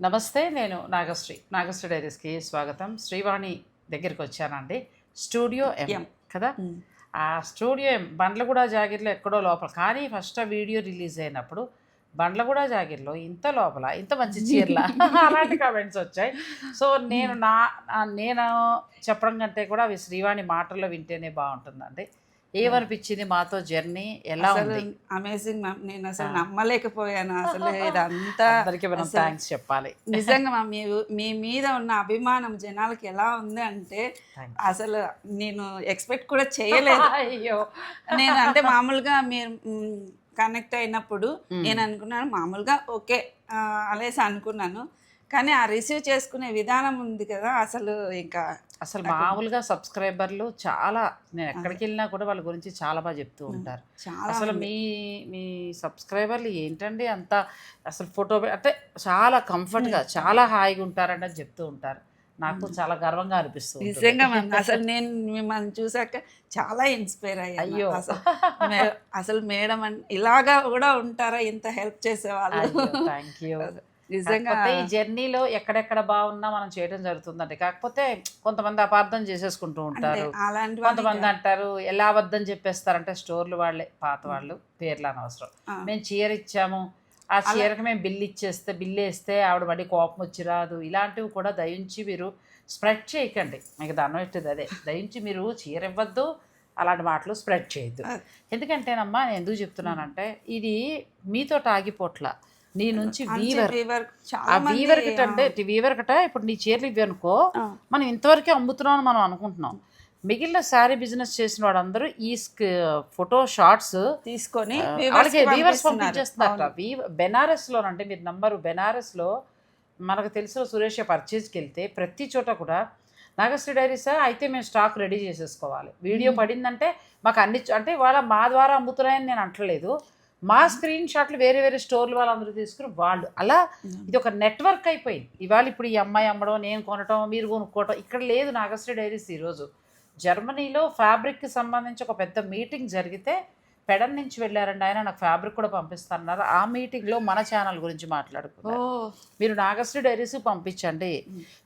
నమస్తే నేను నాగశ్రీ. నాగశ్రీ డైరీస్కి స్వాగతం. శ్రీవాణి దగ్గరికి వచ్చానండి. Studio M. కదా? ఆ స్టూడియో ఎం బండ్లగూడ జాగిర్లో ఎక్కడో లోపల. కానీ ఫస్ట్ ఆ వీడియో రిలీజ్ అయినప్పుడు బండ్లగూడ జాగిర్లో ఇంత లోపల ఇంత మంచి చీరల? అలాంటి కామెంట్స్ వచ్చాయి. సో నేను నా- నేను చెప్పడం కంటే కూడా అవి శ్రీవాణి మాటల్లో వింటేనే బాగుంటుందండి. ఏమనిపించింది మాతో జర్నీ ఎలా ఉంది? అమేజింగ్ మ్యామ్ నేను అసలు నమ్మలేకపోయాను. అసలు ఇదంతా థ్యాంక్స్ చెప్పాలి. నిజంగా మ్యామ్ మీ మీ మీద ఉన్న అభిమానం జనాలకి ఎలా ఉంది అంటే అసలు నేను ఎక్స్పెక్ట్ కూడా చేయలేదు. అయ్యో. నేను అంటే మామూలుగా మీరు కనెక్ట్ అయినప్పుడు నేను అనుకున్నాను మామూలుగా ఓకే అనేసి అనుకున్నాను. కానీ ఆ రిసీవ్ చేసుకునే విధానం ఉంది కదా అసలు ఇంకా అసలు మామూలుగా సబ్స్క్రైబర్లు చాలా నేను ఎక్కడికి వెళ్ళినా కూడా వాళ్ళ గురించి చాలా బాగా చెప్తూ ఉంటారు. అసలు మీ మీ సబ్స్క్రైబర్లు ఏంటండి అంత అసలు ఫోటో అంటే చాలా కంఫర్ట్గా చాలా హాయిగా ఉంటారండి అని చెప్తూ ఉంటారు. నాకు చాలా గర్వంగా అనిపిస్తుంది నిజంగా మ్యామ్ అసలు నేను మిమ్మల్ని చూసాక చాలా ఇన్స్పైర్ అయ్యాను అయ్యో. అసలు మేడం ఇలాగా కూడా ఉంటారా ఇంత హెల్ప్ చేసేవాళ్ళు? థ్యాంక్ యూ నిజంగా ఈ జర్నీలో ఎక్కడెక్కడ బాగున్నా మనం చేయడం జరుగుతుందండి. కాకపోతే కొంతమంది అపార్థం చేసేసుకుంటూ ఉంటారు. కొంతమంది అంటారు ఎలా వద్దని చెప్పేస్తారంటే స్టోర్లు వాళ్ళే పాత వాళ్ళు పేర్లు అనవసరం. మేము చీర ఇచ్చాము ఆ చీరకి మేము బిల్లు ఇచ్చేస్తే బిల్లు వేస్తే ఆవిడ మళ్ళీ కోపం వచ్చి రాదు. ఇలాంటివి కూడా దయించి మీరు స్ప్రెడ్ చేయకండి. మీకు దండం పెట్టేది అదే. దయించి మీరు చీర ఇవ్వద్దు అలాంటి మాటలు స్ప్రెడ్ చేయొద్దు. ఎందుకంటేనమ్మా నేను ఎందుకు చెప్తున్నానంటే ఇది మీతో ఆగిపోట్ల. నీ నుంచి వీవర్. వీవర్. ఆ చాలా మంది వీవర్ కిట అంటే వీవర్ కిట ఇప్పుడు నీ చీరలు ఇవి అనుకో. మనం ఇంతవరకే అమ్ముతున్నాం అని మనం అనుకుంటున్నాం. మిగిలిన శారీ బిజినెస్ చేసిన వాళ్ళందరూ ఈ ఫోటో షార్ట్స్ తీసుకొని వాళ్ళకి వీవర్స్. పంపించేస్తున్నారట బెనారస్లో అంటే మీరు నంబరు బెనారస్లో మనకు తెలిసిన సురేష్ పర్చేజ్కి వెళ్తే ప్రతి చోట కూడా నాగశ్రీ డైరీస్ అయితే మేము స్టాక్ రెడీ చేసేసుకోవాలి. వీడియో పడిందంటే మాకు అన్ని అంటే వాళ్ళ మా ద్వారా అమ్ముతున్నాయని నేను అంటలేదు. మా స్క్రీన్ షాట్లు వేరే వేరే స్టోర్లు వాళ్ళందరూ తీసుకుని వాళ్ళు. అలా ఇది ఒక నెట్వర్క్ అయిపోయింది. ఇవాళ ఇప్పుడు ఈ అమ్మాయి అమ్మడం నేను కొనటం మీరు కొనుక్కోవటం ఇక్కడ లేదు నాగశ్రీ డైరీస్ ఈరోజు. జర్మనీలో ఫ్యాబ్రిక్కి సంబంధించి ఒక పెద్ద మీటింగ్ జరిగితే పెడన్ నుంచి వెళ్ళారండి. ఆయన నాకు ఫ్యాబ్రిక్ కూడా పంపిస్తున్నారు ఆ మీటింగ్లో మన ఛానల్ గురించి మాట్లాడుకున్నారు మీరు నాగశ్రీ డైరీస్ పంపించండి.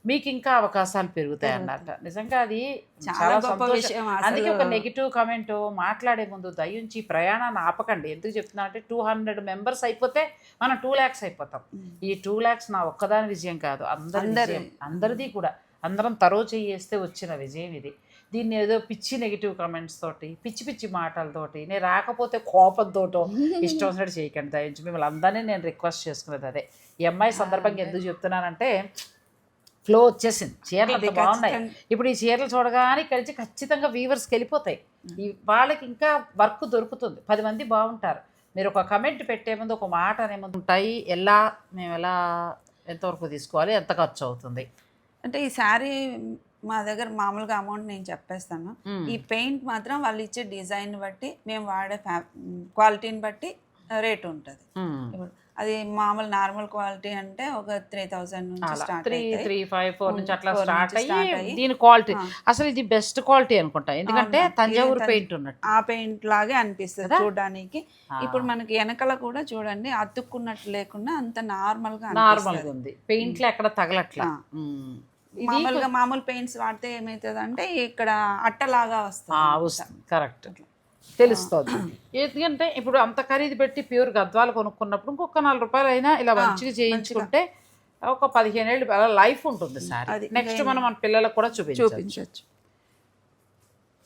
మీకు ఇంకా అవకాశాలు పెరుగుతాయి అన్నట్ట. నిజంగా అది చాలా సంతోషం. విషయం అందుకే ఒక. నెగిటివ్ కమెంట్ మాట్లాడే ముందు దయించి ప్రయాణాన్ని ఆపకండి. ఎందుకు చెప్తున్నా అంటే టూ హండ్రెడ్ మెంబర్స్ అయిపోతే మనం టూ ల్యాక్స్ అయిపోతాం. ఈ టూ ల్యాక్స్ నా ఒక్కదాని విజయం కాదు. అందరి అందరిది కూడా. అందరం తరో చేస్తే వచ్చిన విజయం ఇది. దీన్ని ఏదో పిచ్చి నెగిటివ్ కమెంట్స్ తోటి పిచ్చి పిచ్చి మాటలతోటి నేను రాకపోతే కోపంతోటో ఇష్టం వచ్చినట్టు చేయకండి దయించి మిమ్మల్ని అందరినీ నేను రిక్వెస్ట్ చేసుకునేది అదే. ఈ అమ్మాయి సందర్భంగా ఎందుకు చెప్తున్నానంటే ఫ్లో వచ్చేసింది. చీరలు బాగున్నాయి. ఇప్పుడు ఈ చీరలు చూడగానే కలిసి ఖచ్చితంగా వీవర్స్కి వెళ్ళిపోతాయి. ఈ వాళ్ళకి ఇంకా వర్క్ దొరుకుతుంది. పది మంది బాగుంటారు. మీరు ఒక కమెంట్ పెట్టే ముందు ఒక మాట అనే ముందు ఉంటాయి. ఎలా మేము ఎలా ఎంతవరకు తీసుకోవాలి ఎంత ఖర్చు అవుతుంది? అంటే ఈ శారీ మా దగ్గర మామూలుగా అమౌంట్ నేను చెప్పేస్తాను. ఈ పెయింట్ మాత్రం వాళ్ళు ఇచ్చే డిజైన్ బట్టి మేము వాడే క్వాలిటీని బట్టి రేట్ ఉంటుంది. ఇప్పుడు అది మామూలు నార్మల్ క్వాలిటీ అంటే ఒక త్రీ నుంచి అలా start three three five four నుంచి అట్లా స్టార్ట్ అయ్యి. దీని క్వాలిటీ. అసలు ఇది బెస్ట్ క్వాలిటీ అనుకుంటా ఎందుకంటే? తంజావూరు పెయింట్ ఉన్నట్టు ఆ పెయింట్ లాగే అనిపిస్తుంది? చూడడానికి. ఇప్పుడు మనకి వెనకల కూడా చూడండి అతుక్కున్నట్లు లేకుండా అంత నార్మల్గా నార్మల్గా. ఉంది పెయింట్లో ఎక్కడ తగలట్లా మామూలుగా మామూలు పెయింట్స్ వాడితే ఏమవుతుంది అంటే ఇక్కడ అట్టలాగా వస్తుంది కరెక్ట్ తెలుస్తుంది. ఎందుకంటే ఇప్పుడు అంత ఖరీదు పెట్టి ప్యూర్ గద్వాలు కొనుక్కున్నప్పుడు ఇంకొక నాలుగు రూపాయలు అయినా ఇలా మంచిగా చేయించుకుంటే ఒక పదిహేను ఏళ్ళు అలా లైఫ్ ఉంటుంది సారీ. అది నెక్స్ట్ మనం మన పిల్లలకు కూడా చూపించవచ్చు. చూపించవచ్చు.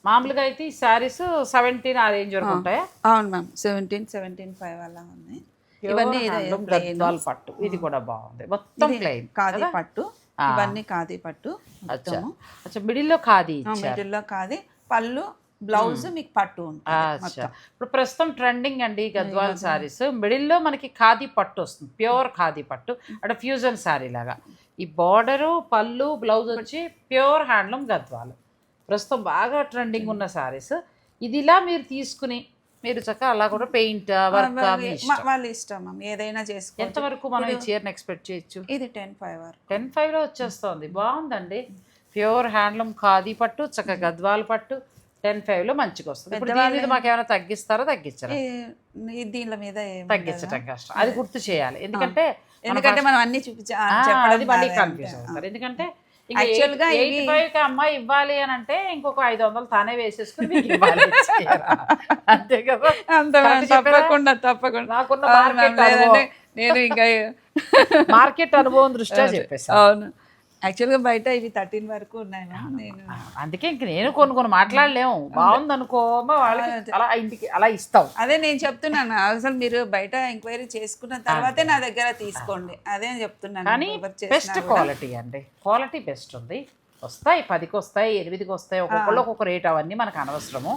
మామూలుగా అయితే ఈ శారీస్ సెవెంటీన్ ఆ రేంజ్ వరకు ఉంటాయా? అవును మ్యామ్ సెవెంటీన్ సెవెంటీన్ ఫైవ్ అలా ఉన్నాయి. ఇవన్నీ పట్టు. ఇది కూడా బాగుంది. మొత్తం ప్లెయిన్ ఖాదీ పట్టు. ఇవన్నీ ఖాదీ పట్టు అచ్చా. మిడిల్లో ఖాదీ మిడిల్లో ఖాదీ పళ్ళు బ్లౌజ్ మీకు పట్టు ఇప్పుడు ప్రస్తుతం ట్రెండింగ్ అండి గద్వాల్ శారీస్ మిడిల్లో మనకి ఖాదీ పట్టు వస్తుంది. ప్యూర్ ఖాదీ పట్టు. అంటే ఫ్యూజన్ శారీ లాగా. ఈ బార్డరు పళ్ళు బ్లౌజ్ వచ్చి ప్యూర్ హ్యాండ్లూమ్ గద్వాలు. ప్రస్తుతం బాగా ట్రెండింగ్ ఉన్న శారీస్ ఇది ఇలా మీరు తీసుకుని మీరు చక్కగా అలా కూడా పెయింట్ వర్క్ వాళ్ళ- ఇష్టం మ్యామ్. ఏదైనా చేసుకో ఎంతవరకు మనం ఈ చీరని ఎక్స్పెక్ట్ చేయొచ్చు? ఇది టెన్ ఫైవ్ వరకు. టెన్ ఫైవ్లో వచ్చేస్తుంది. బాగుందండి. ప్యూర్ హ్యాండ్లూమ్ ఖాదీ పట్టు చక్కగా గద్వాల పట్టు. టెన్ ఫైవ్లో మంచిగా వస్తుంది. ఇప్పుడు దీని మీద మాకు ఏమైనా తగ్గిస్తారో తగ్గించారా? దీనిల మీద ఏం తగ్గించటం కష్టం. అది గుర్తు చేయాలి. ఎందుకంటే ఎందుకంటే మనం అన్ని చూపించా ఆ, చెప్పడం అది మళ్ళీ రాదే కన్ఫ్యూజ్ అంటే. అవుతారు ఎందుకంటే గా ఎయిటీ ఇవి- ఫైవ్కి అమ్మాయి ఇవ్వాలి అని అంటే ఇంకొక ఐదు వందలు తానే వేసేసుకుని మీకు ఇవ్వాలి. చీర. అంతే కదా? అంత? తప్పకుండా తప్పకుండా. నాకున్న మార్కెట్ నేను ఇంకా మార్కెట్ అనుభవం దృష్ట్యా చెప్పేసి అవును. యాక్చువల్గా బయట ఇవి థర్టీన్ వరకు ఉన్నాయి నేను అందుకే ఇంక నేను కొన్ని కొన్ని మాట్లాడలేము. బాగుంది అనుకో మా వాళ్ళకి అలా ఇంటికి అలా ఇస్తాం అదే నేను చెప్తున్నాను. అసలు మీరు బయట ఎంక్వైరీ చేసుకున్న తర్వాతే నా దగ్గర తీసుకోండి. అదే నేను చెప్తున్నాను. కానీ బెస్ట్. క్వాలిటీ అండి. క్వాలిటీ బెస్ట్ ఉంది. వస్తాయి పదికి వస్తాయి ఎనిమిదికి వస్తాయి. ఒక్కొక్కళ్ళు ఒక్కొక్క రేట్ అవన్నీ మనకు అనవసరము.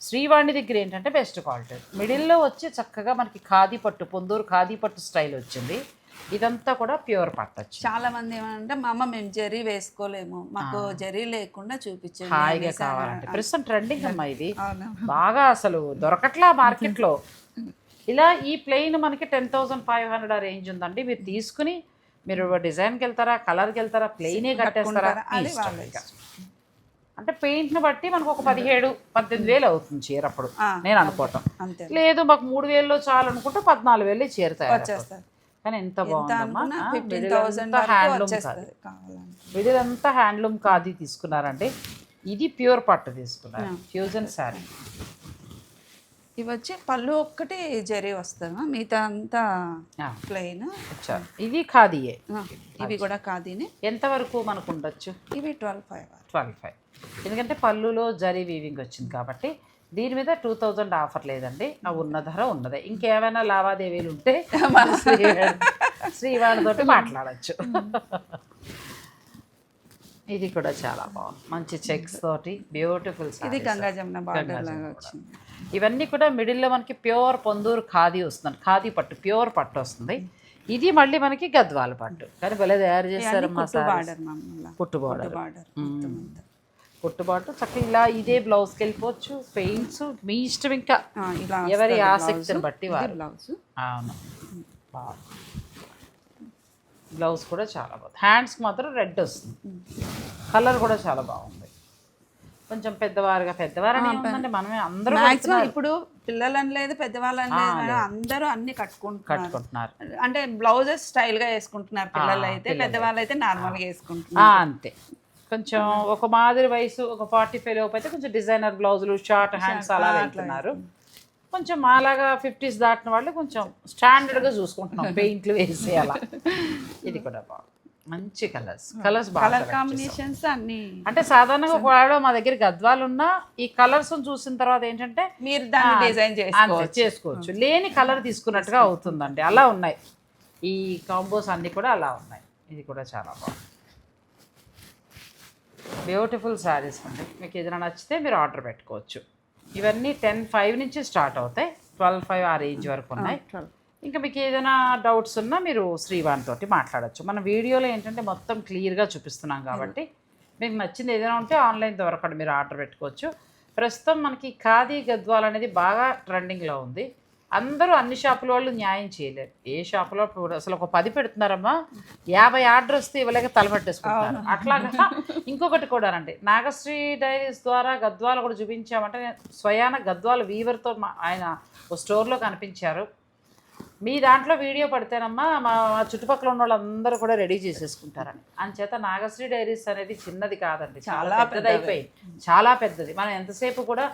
శ్రీవాణి దగ్గర ఏంటంటే బెస్ట్ క్వాలిటీ. మిడిల్లో వచ్చి చక్కగా మనకి ఖాదీ పట్టు పొందూరు ఖాదీ పట్టు స్టైల్ వచ్చింది. ఇదంతా కూడా ప్యూర్ పట్టు వచ్చింది చాలా మంది ఏమంటే మా అమ్మ మేము జరీ వేసుకోలేము. మాకు జరీ లేకుండా చూపించండి హాయిగా కావాలంటే. ప్రస్తుతం ట్రెండింగ్ అమ్మా ఇది. బాగా అసలు దొరకట్లా మార్కెట్లో. ఇలా ఈ ప్లెయిన్ మనకి టెన్ థౌసండ్ ఫైవ్ హండ్రెడ్ ఆ రేంజ్ ఉందండి. మీరు తీసుకుని మీరు డిజైన్కి వెళ్తారా కలర్కి వెళ్తారా ప్లెయినే కట్టేస్తారా. అంటే పెయింట్ని బట్టి మనకు ఒక పదిహేడు పద్దెనిమిది వేలు అవుతుంది చీర అప్పుడు. నేను అనుకోవటం. లేదు మాకు మూడు వేల్లో చాలు అనుకుంటే పద్నాలుగు వేలు చీర తయారు కానీ ఎంత ఎంత అంతా వరకు హ్యాండ్లూమ్ కాదు. తీసుకున్నారండి. ఇది ప్యూర్ పట్టు తీసుకున్నారు ఫ్యూజన్ శారీ. ఇవి వచ్చి పళ్ళు ఒక్కటి జరీ వస్తుంది? మిగతా అంతా. ప్లెయిన్ ఇది ఖాదీయే. ఇవి కూడా కాదీని ఎంతవరకు మనకు ఉండొచ్చు? ఇవి ట్వెల్వ్ ఫైవ్ ట్వెల్వ్ ఫైవ్. ఎందుకంటే పళ్ళులో జరీ వీవింగ్ వచ్చింది కాబట్టి దీని మీద టూ థౌజండ్ ఆఫర్ లేదండి. ఆ ఉన్న ధర ఉన్నదే. ఇంకేమైనా లావాదేవీలు ఉంటే మన శ్రీవాణి శ్రీవాణితోటి మాట్లాడచ్చు. ఇది కూడా చాలా బాగుంది. మంచి చెక్స్ తోటి బ్యూటిఫుల్ ఇది గంగా జమున బార్డర్ లాగా వచ్చింది. ఇవన్నీ కూడా మిడిల్లో మనకి ప్యూర్ పొందూరు ఖాదీ వస్తుంది. ఖాదీ పట్టు ప్యూర్ పట్టు వస్తుంది. ఇది మళ్ళీ మనకి గద్వాల పట్టు. కానీ భలే తయారు చేశారమ్మా కుట్టు. బార్డర్ కుట్టు బార్డర్. బార్డర్. కుట్టుబాటు. చక్కగా ఇలా ఇదే బ్లౌజ్కి వెళ్ళిపోవచ్చు. పెయింట్స్ మీ ఇష్టం ఇంకా. ఇలా ఎవరి ఆసక్తిని బట్టి వారు. బ్లౌజ్ అవును. బ్లౌజ్ కూడా చాలా బాగుంది. హ్యాండ్స్కి మాత్రం రెడ్ వస్తుంది. కలర్ కూడా చాలా బాగుంది. కొంచెం పెద్దవారుగా పెద్దవారని ఉందండి మనమే అందరూ మాక్సిమం ఇప్పుడు పిల్లలని లేదు పెద్దవాళ్ళని లేదు అందరూ అన్ని కట్టుకుంటున్నారు. కట్టుకుంటున్నారు. అంటే బ్లౌజెస్ స్టైల్గా వేసుకుంటున్నారు పిల్లలు అయితే పెద్దవాళ్ళు అయితే నార్మల్గా వేసుకుంటున్నారు. అంతే. కొంచెం ఒక మాదిరి వయసు ఒక ఫార్టీ ఫైవ్ లోపు అయితే కొంచెం డిజైనర్ బ్లౌజులు షార్ట్ హ్యాండ్స్ అలా వెళ్తున్నారు. కొంచెం మాలాగా ఫిఫ్టీస్ దాటిన వాళ్ళు కొంచెం స్టాండర్డ్గా చూసుకుంటున్నాం పెయింట్లు వేసి అలా. ఇది కూడా బాగుంది. మంచి కలర్స్ కలర్స్ కలర్. కాంబినేషన్స్ అన్ని. అంటే సాధారణంగా ఒకవేళ మా దగ్గర గద్వాలు ఉన్నా ఈ కలర్స్ చూసిన తర్వాత ఏంటంటే మీరు దాన్ని డిజైన్ చేసుకోవచ్చు. చేసుకోవచ్చు. లేని కలర్ తీసుకున్నట్టుగా అవుతుందండి. అలా ఉన్నాయి. ఈ కాంబోస్ అన్నీ కూడా అలా ఉన్నాయి. ఇది కూడా చాలా బాగుంది. బ్యూటిఫుల్ శారీస్ అండి. మీకు ఏదైనా నచ్చితే మీరు ఆర్డర్ పెట్టుకోవచ్చు. ఇవన్నీ టెన్ ఫైవ్ నుంచి స్టార్ట్ అవుతాయి. ట్వెల్వ్ ఫైవ్ ఆ రేంజ్ వరకు ఉన్నాయి. ఇంకా మీకు ఏదైనా డౌట్స్ ఉన్నా మీరు శ్రీవాణి తోటి మాట్లాడచ్చు. మన వీడియోలో ఏంటంటే మొత్తం క్లియర్గా చూపిస్తున్నాం కాబట్టి మీకు నచ్చింది ఏదైనా ఉంటే ఆన్లైన్ ద్వారా కూడా మీరు ఆర్డర్ పెట్టుకోవచ్చు. ప్రస్తుతం మనకి ఖాదీ గద్వాల్ అనేది బాగా ట్రెండింగ్లో ఉంది. అందరూ అన్ని షాపుల వాళ్ళు న్యాయం చేయలేరు. ఏ షాపులో అసలు ఒక పది పెడుతున్నారమ్మా యాభై ఆర్డర్ వస్తే ఇవ్వలేక తలపెట్టేసుకుంటున్నారు. అట్లాగా ఇంకొకటి కూడా అండి నాగశ్రీ డైరీస్ ద్వారా గద్వాలు కూడా చూపించామంటే నేను స్వయాన గద్వాల వీవర్తో మా- ఆయన ఓ స్టోర్లో కనిపించారు. మీ దాంట్లో వీడియో పడితేనమ్మా మా చుట్టుపక్కల ఉన్న వాళ్ళందరూ కూడా రెడీ చేసేసుకుంటారని. అంచేత నాగశ్రీ డైరీస్ అనేది చిన్నది కాదండి. చాలా పెద్దది అయిపోయింది చాలా పెద్దది. మనం ఎంతసేపు కూడా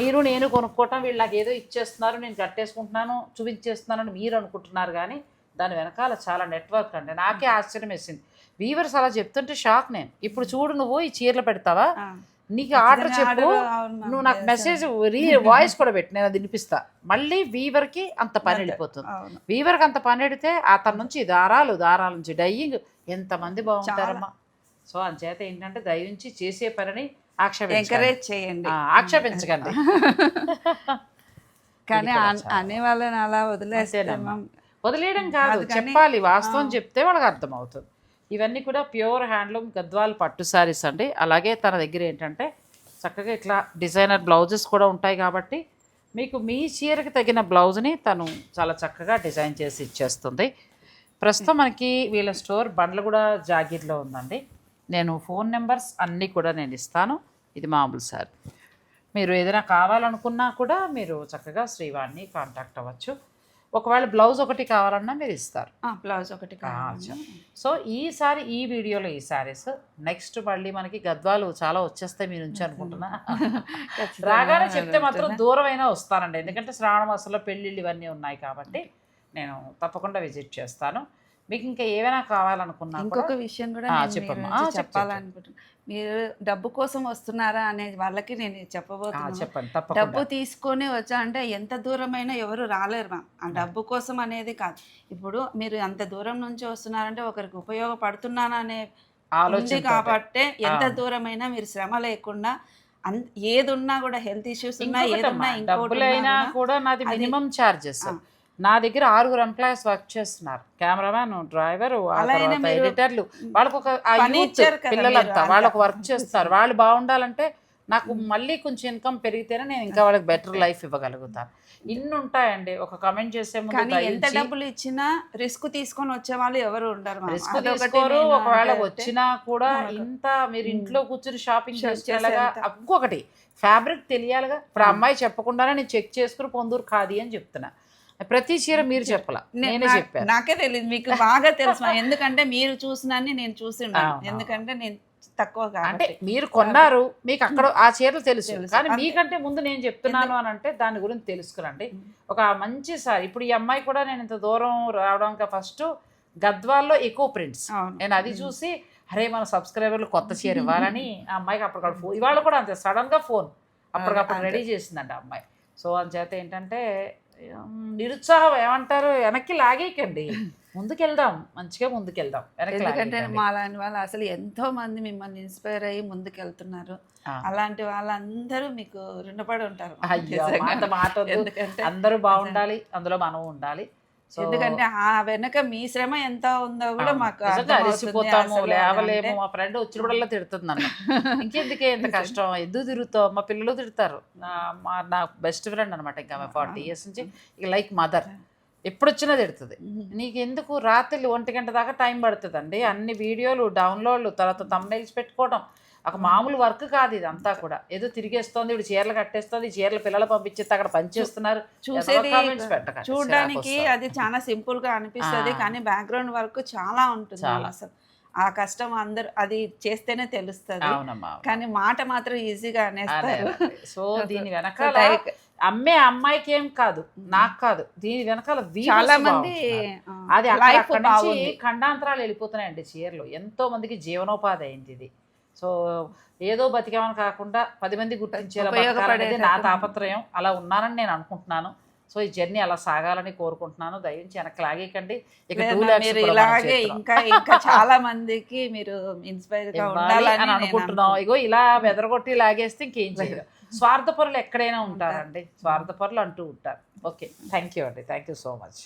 మీరు నేను కొనుక్కోవటం వీళ్ళు నాకు ఏదో ఇచ్చేస్తున్నారు నేను కట్టేసుకుంటున్నాను చూపించేస్తున్నాను అని మీరు అనుకుంటున్నారు కానీ దాని వెనకాల చాలా నెట్వర్క్ అండి. నాకే ఆశ్చర్యం వేసింది. వీవర్స్ అలా చెప్తుంటే షాక్ నేను. ఇప్పుడు చూడు నువ్వు ఈ చీరలు పెడతావా? నీకు ఆర్డర్ చెప్పు. నువ్వు నాకు మెసేజ్ రీ వాయిస్ కూడా పెట్టి. నేను అది వినిపిస్తా. మళ్ళీ వీవర్కి అంత పని వెళ్ళిపోతుంది. వీవర్కి అంత పని పెడితే అతని నుంచి దారాలు దారాల నుంచి డయ్యింగ్. ఎంతమంది బాగుంటారమ్మా. సో అంచేత ఏంటంటే దయించి చేసే పనిని ఎంకరేజ్ చేయండి. ఆక్షేపించకండి. కానీ అన్- వాళ్ళని అలా వదిలేస్తే వదిలేయడం కాదు. చెప్పాలి. వాస్తవం చెప్తే వాళ్ళకి అర్థమవుతుంది. ఇవన్నీ కూడా ప్యూర్ హ్యాండ్లూమ్ గద్వాల్ పట్టు శారీస్ అండి. అలాగే తన దగ్గర ఏంటంటే చక్కగా ఇట్లా డిజైనర్ బ్లౌజెస్ కూడా ఉంటాయి కాబట్టి మీకు మీ చీరకి తగిన బ్లౌజ్ని తను చాలా చక్కగా డిజైన్ చేసి ఇచ్చేస్తుంది. ప్రస్తుతం మనకి వీళ్ళ స్టోర్ బండ్లగూడ జాగిర్లో ఉందండి. నేను ఫోన్ నెంబర్స్ అన్నీ కూడా నేను ఇస్తాను. ఇది మామూలు సార్ మీరు ఏదైనా కావాలనుకున్నా కూడా మీరు చక్కగా శ్రీవాణ్ణి కాంటాక్ట్ అవ్వచ్చు. ఒకవేళ బ్లౌజ్ ఒకటి కావాలన్నా మీరు ఇస్తారు. బ్లౌజ్ ఒకటి కావాలి అచ్చా. సో ఈసారి ఈ వీడియోలో ఈ శారీస్ నెక్స్ట్ మళ్ళీ మనకి గద్వాలు చాలా వచ్చేస్తాయి మీ నుంచి అనుకుంటున్నా. రాగానే చెప్తే మాత్రం దూరమైనా వస్తానండి. ఎందుకంటే శ్రావణ మాసంలో పెళ్ళిళ్ళు ఇవన్నీ ఉన్నాయి కాబట్టి నేను తప్పకుండా విజిట్ చేస్తాను. మీకు ఇంకా ఏమైనా కావాలనుకున్నా ఇంకొక విషయం కూడా చెప్పమ్మా. చెప్పాలనుకుంటున్నాను మీరు డబ్బు కోసం వస్తున్నారా అనే వాళ్ళకి నేను ఆ, చెప్పబోతున్నాను చెప్పండి డబ్బు తీసుకొని వచ్చా అంటే ఎంత దూరమైనా ఎవరు రాలేరు మ్యామ్. ఆ డబ్బు కోసం అనేది కాదు. ఇప్పుడు మీరు అంత దూరం నుంచి వస్తున్నారంటే ఒకరికి ఉపయోగపడుతున్నాను అనే ఆలోచన కాబట్టే ఎంత. దూరమైనా మీరు శ్రమ లేకుండా ఏది ఉన్నా కూడా హెల్త్ ఇష్యూస్ ఉన్నా ఏదున్నా ఇంకోటి కూడా నాది మినిమం ఛార్జెస్ ఆ. నా దగ్గర ఆరుగురు ఎంప్లాయీస్ వర్క్ చేస్తున్నారు. కెమెరామ్యాన్ డ్రైవర్ ఎడిటర్లు వాళ్ళకు ఒక పిల్లలంతా వాళ్ళకు. వర్క్ చేస్తారు వాళ్ళు బాగుండాలంటే నాకు మళ్ళీ కొంచెం ఇన్కమ్ పెరిగితేనే నేను ఇంకా వాళ్ళకి బెటర్ లైఫ్ ఇవ్వగలుగుతాను. ఇన్ని ఉంటాయండి. ఒక కమెంట్ చేసే ముందు కానీ ఎంత డబ్బులు ఇచ్చినా రిస్క్ తీసుకొని వచ్చే వాళ్ళు ఎవరు ఉండరు. రిస్క్ తీసుకోరు. ఒకవేళ వచ్చినా కూడా ఇంత మీరు ఇంట్లో కూర్చుని షాపింగ్ చేసేంత. ఇంకొకటి ఫ్యాబ్రిక్ తెలియాలిగా. ఇప్పుడు. అమ్మాయి చెప్పకుండానే నేను చెక్ చేసుకుని పొందూరు కాది అని చెప్తున్నా. ప్రతి చీర మీరు చెప్పాల నేనే చెప్పాను నాకే తెలియదు మీకు బాగా తెలుసు. ఎందుకంటే మీరు చూసినన్ని నేను చూసి ఉన్నాను. ఎందుకంటే నేను తక్కువ అంటే మీరు కొన్నారు మీకు అక్కడ ఆ చీరలు తెలుసు. కానీ. మీకంటే ముందు నేను చెప్తున్నాను అని అంటే దాని గురించి తెలుసుకురండి. ఒక మంచి సారీ ఇప్పుడు ఈ అమ్మాయి కూడా నేను ఇంత దూరం రావడానికి ఫస్ట్ గద్వాల్లో ఎక్కువ ప్రింట్స్. నేను అది చూసి అరే మన సబ్స్క్రైబర్లు కొత్త చీర ఇవ్వాలని ఆ అమ్మాయికి అప్పటికప్పుడు ఫోన్ ఇవాళ కూడా అంతే సడన్గా ఫోన్ అప్పటికప్పుడు. రెడీ చేసిందంట ఆ అమ్మాయి సో అందుచేత ఏంటంటే నిరుత్సాహం ఏమంటారు? వెనక్కి లాగేయకండి. ముందుకెళ్దాం. మంచిగా ముందుకెళ్దాం. ఎందుకంటే. మా లాంటి వాళ్ళు అసలు ఎంతో మంది మిమ్మల్ని ఇన్స్పైర్ అయ్యి ముందుకెళ్తున్నారు. అలాంటి వాళ్ళందరూ మీకు రుణపడి ఉంటారు. మాట అందరూ బాగుండాలి. అందులో మనం ఉండాలి. ఎందుకంటే ఆ వెనక మీ శ్రమ ఎంత ఉందో కూడా. మాకు. అలసిపోతాము అసలు లేవలేము. మా ఫ్రెండ్ వచ్చినప్పుడల్లా తిడుతుంది నన్ను ఇంకెందుకే ఇంత కష్టం? ఎందుకు తిరుగుతావు? మా పిల్లలు తిడతారు. నా మా నా బెస్ట్ ఫ్రెండ్ అనమాట ఇంకా ఫార్టీ ఇయర్స్ నుంచి. ఇక లైక్ మదర్ ఎప్పుడు వచ్చినా తిడుతుంది. నీకు ఎందుకు రాత్రి ఒంటి గంట దాకా టైం పడుతుందండి. అన్ని వీడియోలు డౌన్లోడ్లు తర్వాత తమ్నైల్స్ పెట్టుకోవడం ఒక మామూలు వర్క్ కాదు ఇది అంతా కూడా ఏదో తిరిగేస్తోంది ఇప్పుడు చీరలు కట్టేస్తుంది చీరలు పిల్లలు పంపించేస్తే అక్కడ పనిచేస్తున్నారు చూసేది చూడడానికి. అది చాలా సింపుల్గా అనిపిస్తది. కానీ బ్యాక్గ్రౌండ్ వర్క్ చాలా ఉంటుంది. అసలు ఆ కష్టం అందరు అది చేస్తేనే తెలుస్తుంది కానీ మాట మాత్రం ఈజీగా అనేస్తారు. సో దీని like- అమ్మే అమ్మాయికి ఏం కాదు నాకు కాదు దీని వెనకాల చాలా మంది. అది అక్కడ అక్కడి నుంచి ఖండాంతరాలు వెళ్ళిపోతున్నాయండి చీరలు ఎంతో మందికి జీవనోపాధి అయింది ఇది సో ఏదో బతికామని కాకుండా పది మంది గుర్తించేలా బతకాలనేది నా. తాపత్రయం. అలా ఉన్నానని నేను అనుకుంటున్నాను. సో ఈ జర్నీ అలా సాగాలని కోరుకుంటున్నాను. దయించి వెనక్కి లాగేయకండి. మీరు ఇలాగే ఇంకా ఇంకా చాలా మందికి మీరు ఇన్స్పైర్ అని నేను అనుకుంటున్నాం. ఇగో ఇలా బెదరగొట్టి లాగేస్తే ఇంకేం చేయరు స్వార్థపరులు ఎక్కడైనా ఉంటారండి. స్వార్థపరులు అంటూ ఉంటారు. ఓకే. థ్యాంక్ యూ అండి. Thank you so much